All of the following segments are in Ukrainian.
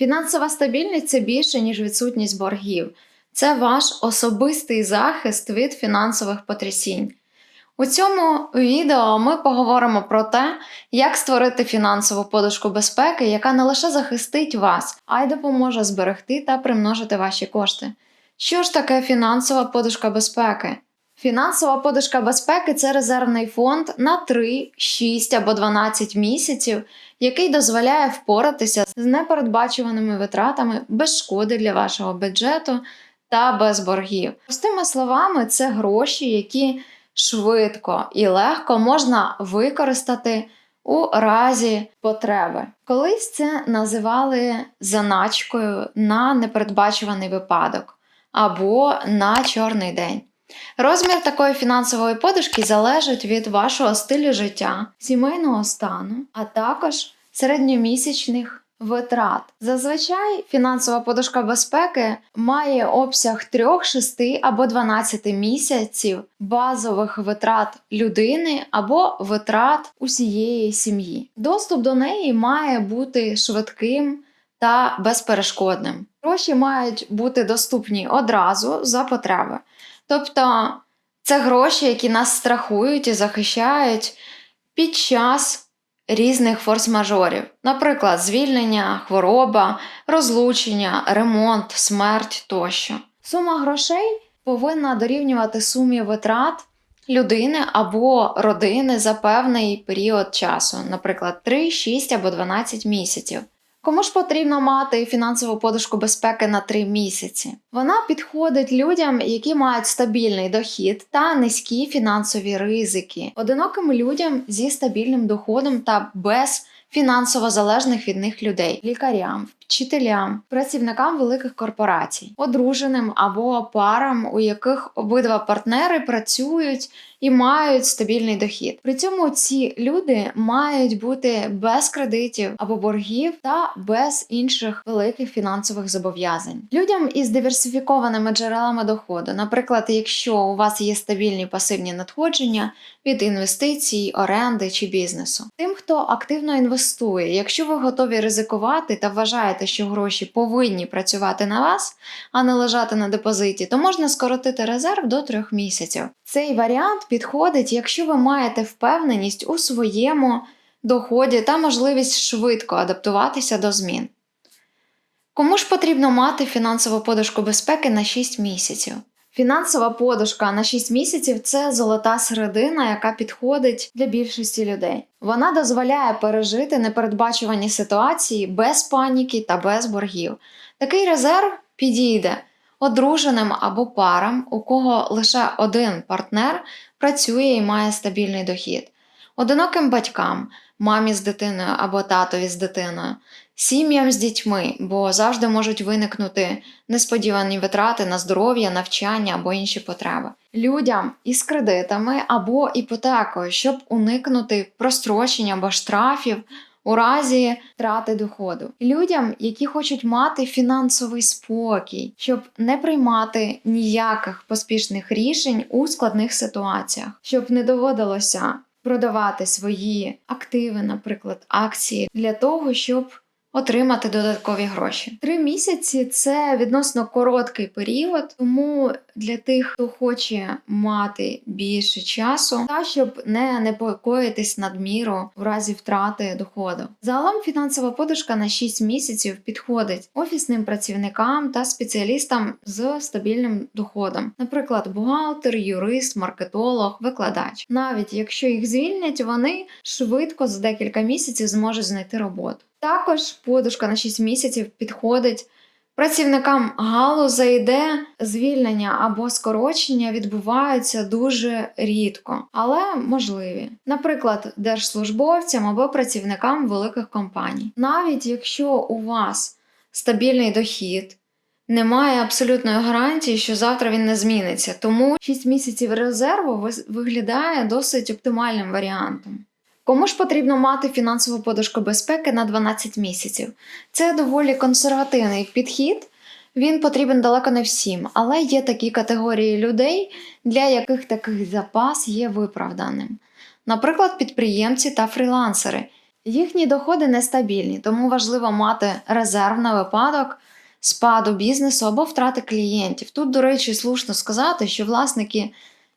Фінансова стабільність це більше, ніж відсутність боргів. Це ваш особистий захист від фінансових потрясінь. У цьому відео ми поговоримо про те, як створити фінансову подушку безпеки, яка не лише захистить вас, а й допоможе зберегти та примножити ваші кошти. Що ж таке фінансова подушка безпеки? Фінансова подушка безпеки це резервний фонд на 3, 6 або 12 місяців, який дозволяє впоратися з непередбачуваними витратами без шкоди для вашого бюджету та без боргів. Простими словами, це гроші, які швидко і легко можна використати у разі потреби. Колись це називали заначкою на непередбачуваний випадок або на чорний день. Розмір такої фінансової подушки залежить від вашого стилю життя, сімейного стану, а також середньомісячних витрат. Зазвичай фінансова подушка безпеки має обсяг 3, 6 або 12 місяців базових витрат людини або витрат усієї сім'ї. Доступ до неї має бути швидким та безперешкодним. Гроші мають бути доступні одразу за потреби. Тобто це гроші, які нас страхують і захищають під час різних форс-мажорів, наприклад, звільнення, хвороба, розлучення, ремонт, смерть тощо. Сума грошей повинна дорівнювати сумі витрат людини або родини за певний період часу, наприклад, 3, 6 або 12 місяців. Кому ж потрібно мати фінансову подушку безпеки на 3 місяці? Вона підходить людям, які мають стабільний дохід та низькі фінансові ризики, одиноким людям зі стабільним доходом та без фінансово залежних від них людей, лікарям, вчителям, працівникам великих корпорацій, одруженим або парам, у яких обидва партнери працюють і мають стабільний дохід. При цьому ці люди мають бути без кредитів або боргів та без інших великих фінансових зобов'язань. Людям із диверсифікованими джерелами доходу, наприклад, якщо у вас є стабільні пасивні надходження від інвестицій, оренди чи бізнесу. Тим, хто активно інвестує, якщо ви готові ризикувати та вважаєте, що гроші повинні працювати на вас, а не лежати на депозиті, то можна скоротити резерв до трьох місяців. Цей варіант підходить, якщо ви маєте впевненість у своєму доході та можливість швидко адаптуватися до змін. Кому ж потрібно мати фінансову подушку безпеки на 6 місяців? Фінансова подушка на 6 місяців це золота середина, яка підходить для більшості людей. Вона дозволяє пережити непередбачувані ситуації без паніки та без боргів. Такий резерв підійде одруженим або парам, у кого лише один партнер працює і має стабільний дохід, одиноким батькам, мамі з дитиною або татові з дитиною, сім'ям з дітьми, бо завжди можуть виникнути несподівані витрати на здоров'я, навчання або інші потреби, людям із кредитами або іпотекою, щоб уникнути прострочення або штрафів. У разі втрати доходу людям, які хочуть мати фінансовий спокій, щоб не приймати ніяких поспішних рішень у складних ситуаціях, щоб не доводилося продавати свої активи, наприклад, акції, для того, щоб отримати додаткові гроші. Три місяці це відносно короткий період, тому для тих, хто хоче мати більше часу, та щоб не непокоїтись надміру в разі втрати доходу. Загалом фінансова подушка на 6 місяців підходить офісним працівникам та спеціалістам з стабільним доходом, наприклад, бухгалтер, юрист, маркетолог, викладач. Навіть якщо їх звільнять, вони швидко за декілька місяців зможуть знайти роботу. Також подушка на 6 місяців підходить працівникам галузей, де звільнення або скорочення відбуваються дуже рідко, але можливі. Наприклад, держслужбовцям або працівникам великих компаній. Навіть якщо у вас стабільний дохід, немає абсолютної гарантії, що завтра він не зміниться, тому 6 місяців резерву виглядає досить оптимальним варіантом. Кому ж потрібно мати фінансову подушку безпеки на 12 місяців? Це доволі консервативний підхід. Він потрібен далеко не всім, але є такі категорії людей, для яких такий запас є виправданим. Наприклад, підприємці та фрілансери, Їхні доходи нестабільні, тому важливо мати резерв на випадок спаду бізнесу або втрати клієнтів. Тут, до речі, слушно сказати, що власники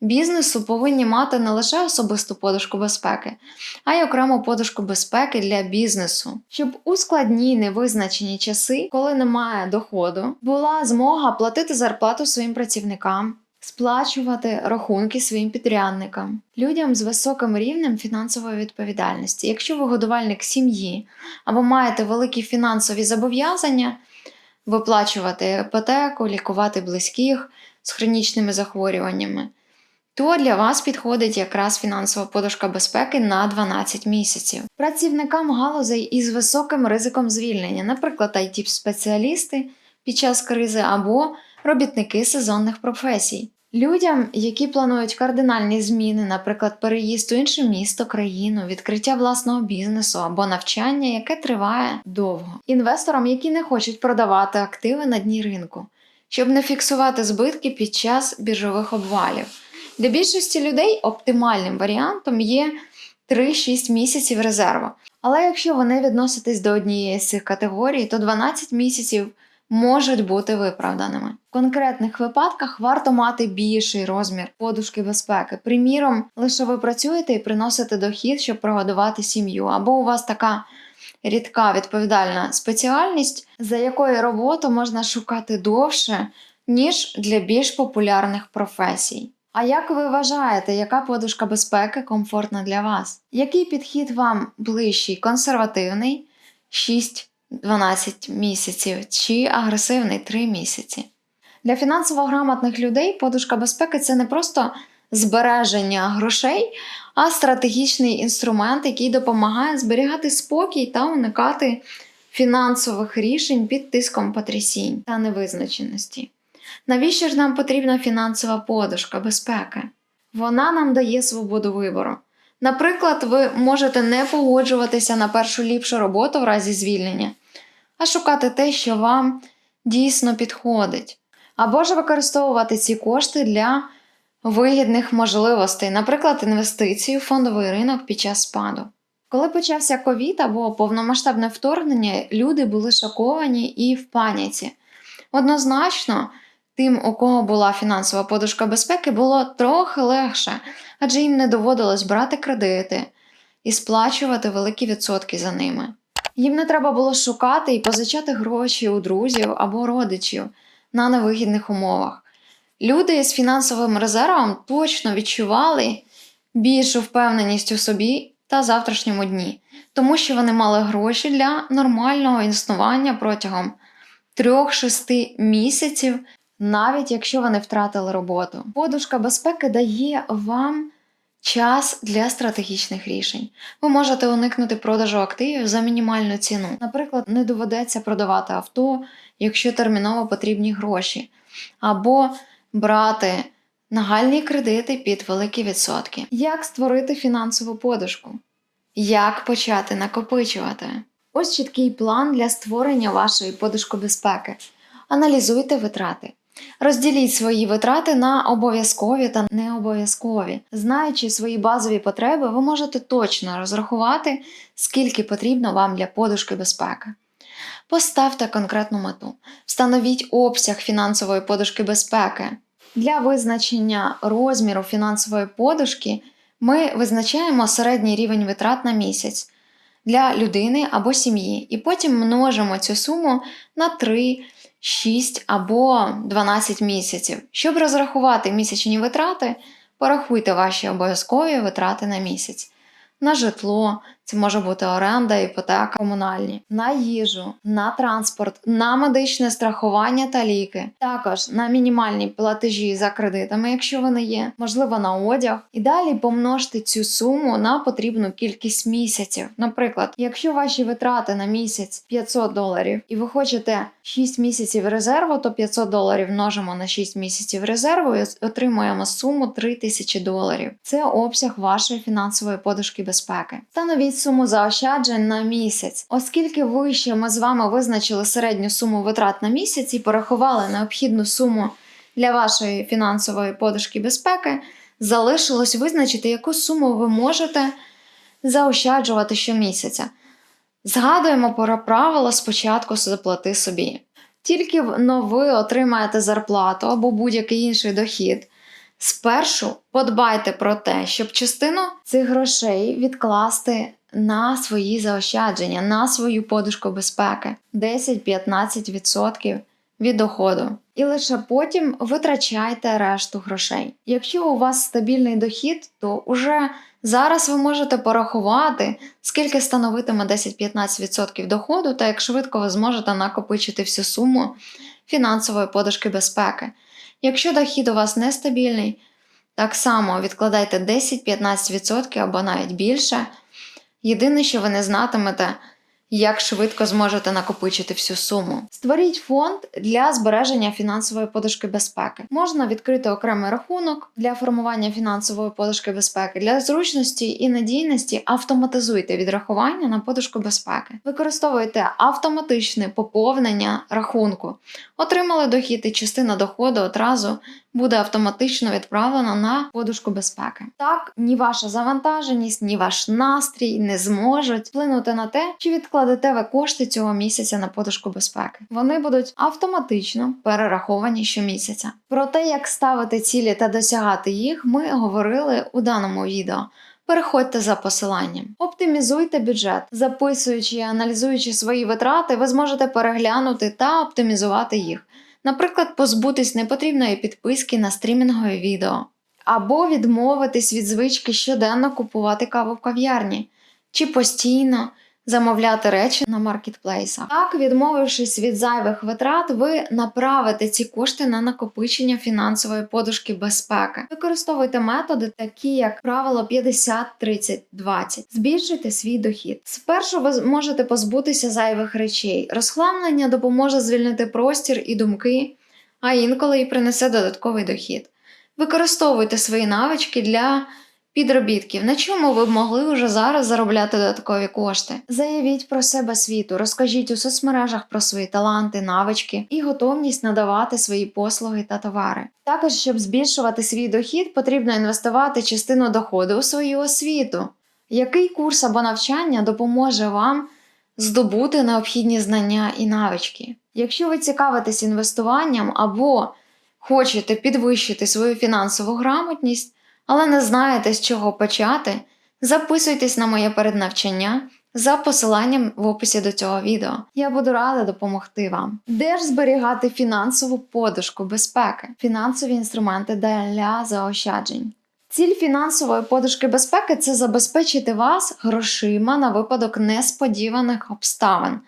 бізнесу повинні мати не лише особисту подушку безпеки, а й окрему подушку безпеки для бізнесу, щоб у складні невизначені часи, коли немає доходу, була змога платити зарплату своїм працівникам. Сплачувати рахунки своїм підрядникам, людям з високим рівнем фінансової відповідальності. Якщо ви годувальник сім'ї або маєте великі фінансові зобов'язання, виплачувати іпотеку, лікувати близьких з хронічними захворюваннями, то для вас підходить якраз фінансова подушка безпеки на 12 місяців. Працівникам галузей із високим ризиком звільнення, наприклад, it спеціалісти під час кризи або робітники сезонних професій. Людям, які планують кардинальні зміни, наприклад, переїзд у інше місто, країну, відкриття власного бізнесу або навчання, яке триває довго. Інвесторам, які не хочуть продавати активи на дні ринку, щоб не фіксувати збитки під час біржових обвалів. Для більшості людей оптимальним варіантом є 3-6 місяців резерву. Але якщо ви не відноситесь до однієї з цих категорій, то 12 місяців можуть бути виправданими. В конкретних випадках варто мати більший розмір подушки безпеки. Приміром, лише ви працюєте і приносите дохід, щоб прогодувати сім'ю, або у вас така рідка відповідальна спеціальність, за якою роботу можна шукати довше, ніж для більш популярних професій. А як ви вважаєте, яка подушка безпеки комфортна для вас? Який підхід вам ближчий? Консервативний 6-12 місяців чи агресивний 3 місяці? Для фінансово грамотних людей подушка безпеки це не просто збереження грошей, а стратегічний інструмент, який допомагає зберігати спокій та уникати фінансових рішень під тиском потрясінь та невизначеності. Навіщо ж нам потрібна фінансова подушка безпеки? Вона нам дає свободу вибору. Наприклад, ви можете не погоджуватися на першу ліпшу роботу в разі звільнення, а шукати те, що вам дійсно підходить. Або ж використовувати ці кошти для вигідних можливостей, наприклад, інвестиції у фондовий ринок під час спаду. Коли почався ковід або повномасштабне вторгнення, люди були шоковані і в паніці. Однозначно, тим, у кого була фінансова подушка безпеки, було трохи легше, адже їм не доводилось брати кредити і сплачувати великі відсотки за ними. Їм не треба було шукати і позичати гроші у друзів або родичів на невигідних умовах. Люди з фінансовим резервом точно відчували більшу впевненість у собі та завтрашньому дні, тому що вони мали гроші для нормального існування протягом 3-6 місяців, навіть якщо вони втратили роботу. Подушка безпеки дає вам час для стратегічних рішень. Ви можете уникнути продажу активів за мінімальну ціну. Наприклад, не доведеться продавати авто, якщо терміново потрібні гроші, або брати нагальні кредити під великі відсотки. Як створити фінансову подушку? Як почати накопичувати? Ось чіткий план для створення вашої подушки безпеки. Аналізуйте витрати. Розділіть свої витрати на обов'язкові та необов'язкові. Знаючи свої базові потреби, ви можете точно розрахувати, скільки потрібно вам для подушки безпеки. Поставте конкретну мету. Встановіть обсяг фінансової подушки безпеки. Для визначення розміру фінансової подушки ми визначаємо середній рівень витрат на місяць для людини або сім'ї, і потім множимо цю суму на 3, 6 або 12 місяців. Щоб розрахувати місячні витрати, порахуйте ваші обов'язкові витрати на місяць. На житло, це може бути оренда, іпотека, комунальні, на їжу, на транспорт, на медичне страхування та ліки, також на мінімальні платежі за кредитами, якщо вони є, можливо, на одяг. І далі помножте цю суму на потрібну кількість місяців. Наприклад, якщо ваші витрати на місяць 500 доларів, і ви хочете 6 місяців резерву, то 500 доларів множимо на 6 місяців резерву і отримуємо суму 3000 доларів. Це обсяг вашої фінансової подушки безпеки. Встановіть суму заощаджень на місяць, оскільки вище ми з вами визначили середню суму витрат на місяць і порахували необхідну суму для вашої фінансової подушки безпеки, залишилось визначити, яку суму ви можете заощаджувати щомісяця. Згадуємо про правило спочатку заплати собі. Тільки но ви отримаєте зарплату або будь-який інший дохід. Спершу подбайте про те, щоб частину цих грошей відкласти на свої заощадження, на свою подушку безпеки 10-15% від доходу. І лише потім витрачайте решту грошей. Якщо у вас стабільний дохід, то уже зараз ви можете порахувати, скільки становитиме 10-15% доходу, та як швидко ви зможете накопичити всю суму фінансової подушки безпеки. Якщо дохід у вас нестабільний, так само відкладайте 10-15% або навіть більше. Єдине, що ви не знатимете, як швидко зможете накопичити всю суму. Створіть фонд для збереження фінансової подушки безпеки. Можна відкрити окремий рахунок для формування фінансової подушки безпеки. Для зручності і надійності автоматизуйте відрахування на подушку безпеки. Використовуйте автоматичне поповнення рахунку. Отримали дохід і частина доходу одразу буде автоматично відправлена на подушку безпеки. Так, ні ваша завантаженість, ні ваш настрій не зможуть вплинути на те, чи відкладете ви кошти цього місяця на подушку безпеки. Вони будуть автоматично перераховані щомісяця. Про те, як ставити цілі та досягати їх, ми говорили у даному відео. Переходьте за посиланням, оптимізуйте бюджет, записуючи і аналізуючи свої витрати, ви зможете переглянути та оптимізувати їх. Наприклад, позбутись непотрібної підписки на стрімінгове відео, або відмовитись від звички щоденно купувати каву в кав'ярні, чи постійно замовляти речі на маркетплейсах. Так, відмовившись від зайвих витрат, ви направите ці кошти на накопичення фінансової подушки безпеки. Використовуйте методи, такі як правило 50-30-20. Збільшуйте свій дохід. Спершу ви можете позбутися зайвих речей. Розхламлення допоможе звільнити простір і думки, а інколи і принесе додатковий дохід. Використовуйте свої навички для підробітків, на чому ви б могли вже зараз заробляти додаткові кошти. Заявіть про себе світу, розкажіть у соцмережах про свої таланти, навички і готовність надавати свої послуги та товари. Також, щоб збільшувати свій дохід, потрібно інвестувати частину доходу у свою освіту. Який курс або навчання допоможе вам здобути необхідні знання і навички? Якщо ви цікавитесь інвестуванням або хочете підвищити свою фінансову грамотність, але не знаєте, з чого почати, записуйтесь на моє переднавчання за посиланням в описі до цього відео. Я буду рада допомогти вам. Де ж зберігати фінансову подушку безпеки, фінансові інструменти для заощаджень? Ціль фінансової подушки безпеки це забезпечити вас грошима на випадок несподіваних обставин,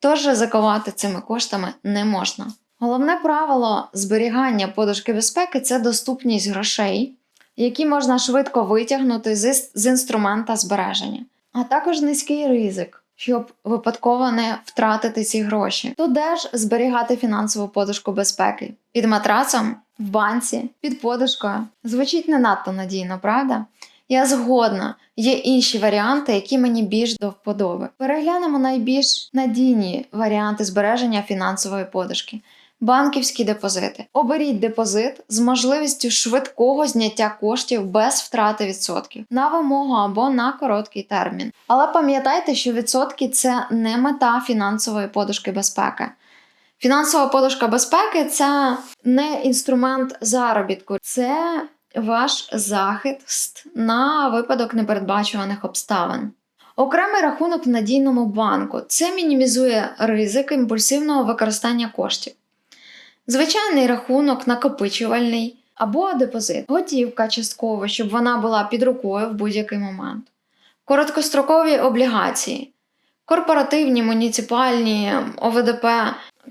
тож ризикувати цими коштами не можна. Головне правило зберігання подушки безпеки це доступність грошей які можна швидко витягнути з, інструмента збереження, а також низький ризик, щоб випадково не втратити ці гроші. То де ж зберігати фінансову подушку безпеки? Під матрацом, в банці, під подушкою. Звучить не надто надійно, правда? Я згодна, є інші варіанти, які мені більш до вподоби. Переглянемо найбільш надійні варіанти збереження фінансової подушки. Банківські депозити. Оберіть депозит з можливістю швидкого зняття коштів без втрати відсотків на вимогу або на короткий термін. Але пам'ятайте, що відсотки це не мета фінансової подушки безпеки. Фінансова подушка безпеки це не інструмент заробітку, це ваш захист на випадок непередбачуваних обставин. Окремий рахунок в надійному банку це мінімізує ризик імпульсивного використання коштів. Звичайний рахунок накопичувальний або депозит, готівка частково, щоб вона була під рукою в будь-який момент. Короткострокові облігації, корпоративні, муніципальні ОВДП.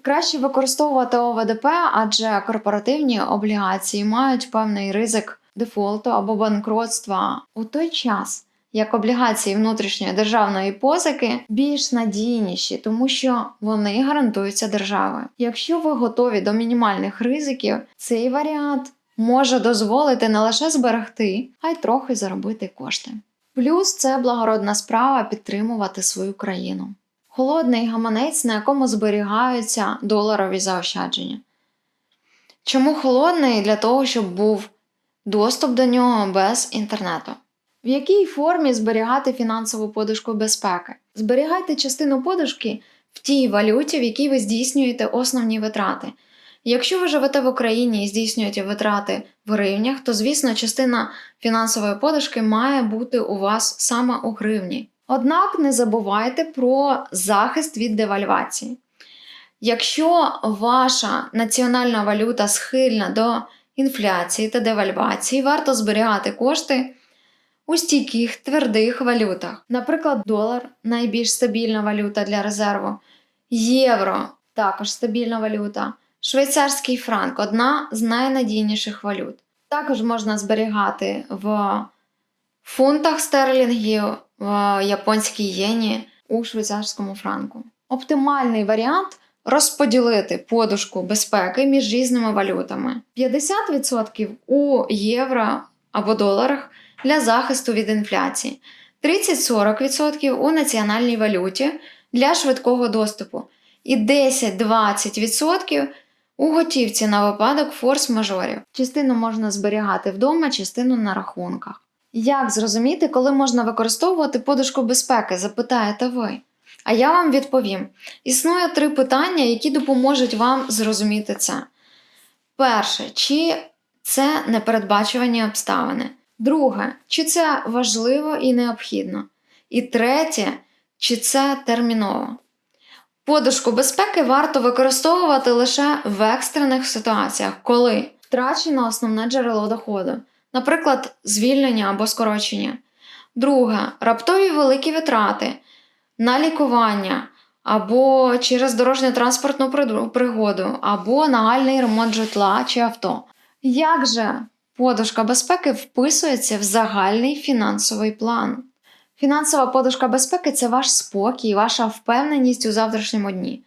Краще використовувати ОВДП, адже корпоративні облігації мають певний ризик дефолту або банкротства у той час як облігації внутрішньої державної позики більш надійніші, тому що вони гарантуються державою. Якщо ви готові до мінімальних ризиків, цей варіант може дозволити не лише зберегти, а й трохи заробити кошти. Плюс це благородна справа підтримувати свою країну. Холодний гаманець, на якому зберігаються доларові заощадження. Чому холодний? Для того, щоб був доступ до нього без інтернету. В якій формі зберігати фінансову подушку безпеки? Зберігайте частину подушки в тій валюті, в якій ви здійснюєте основні витрати. Якщо ви живете в Україні і здійснюєте витрати в гривнях, то звісно частина фінансової подушки має бути у вас саме у гривні. Однак не забувайте про захист від девальвації. Якщо ваша національна валюта схильна до інфляції та девальвації, варто зберігати кошти у стійких твердих валютах. Наприклад, долар найбільш стабільна валюта для резерву, євро також стабільна валюта, швейцарський франк одна з найнадійніших валют. Також можна зберігати в фунтах стерлінгів, в японській єні, у швейцарському франку. Оптимальний варіант розподілити подушку безпеки між різними валютами. 50% у євро або доларах для захисту від інфляції, 30-40% у національній валюті для швидкого доступу і 10-20% у готівці на випадок форс-мажорів. Частину можна зберігати вдома, частину на рахунках. Як зрозуміти, коли можна використовувати подушку безпеки? запитаєте ви. А я вам відповім: існує три питання, які допоможуть вам зрозуміти це. Перше, чи це непередбачувані обставини. Друге, чи це важливо і необхідно. І третє, чи це терміново. Подушку безпеки варто використовувати лише в екстрених ситуаціях, коли втрачено основне джерело доходу, наприклад, звільнення або скорочення. Друге, раптові великі витрати на лікування або через дорожньо-транспортну пригоду, або нагальний ремонт житла чи авто. Як же подушка безпеки вписується в загальний фінансовий план? Фінансова подушка безпеки це ваш спокій, ваша впевненість у завтрашньому дні,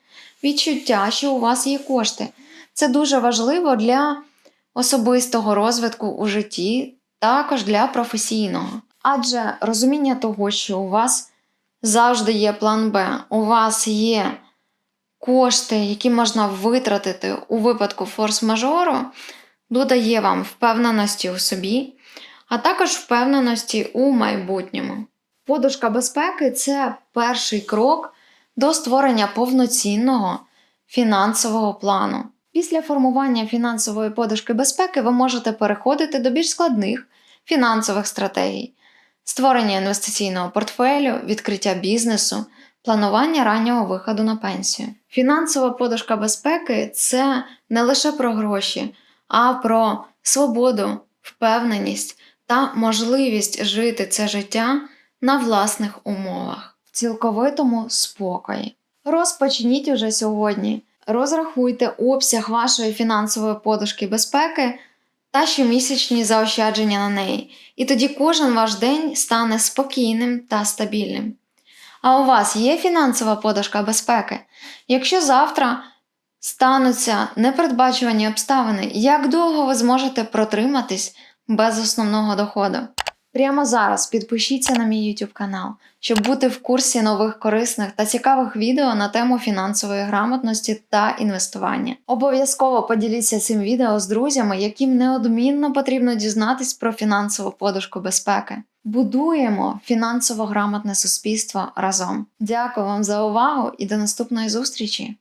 відчуття, що у вас є кошти. Це дуже важливо для особистого розвитку у житті, також для професійного. Адже розуміння того, що у вас завжди є план Б, у вас є кошти, які можна витратити у випадку форс-мажору, додає вам впевненості у собі, а також впевненості у майбутньому. Подушка безпеки це перший крок до створення повноцінного фінансового плану. Після формування фінансової подушки безпеки ви можете переходити до більш складних фінансових стратегій, створення інвестиційного портфелю, відкриття бізнесу, планування раннього виходу на пенсію. Фінансова подушка безпеки це не лише про гроші, а про свободу, впевненість та можливість жити це життя на власних умовах, в цілковитому спокої. Розпочніть уже сьогодні. Розрахуйте обсяг вашої фінансової подушки безпеки та щомісячні заощадження на неї, і тоді кожен ваш день стане спокійним та стабільним. А у вас є фінансова подушка безпеки? Якщо завтра стануться непередбачувані обставини, як довго ви зможете протриматись без основного доходу? Прямо зараз підпишіться на мій YouTube канал, щоб бути в курсі нових корисних та цікавих відео на тему фінансової грамотності та інвестування. Обов'язково поділіться цим відео з друзями, яким неодмінно потрібно дізнатись про фінансову подушку безпеки. Будуємо фінансово грамотне суспільство разом. Дякую вам за увагу і до наступної зустрічі!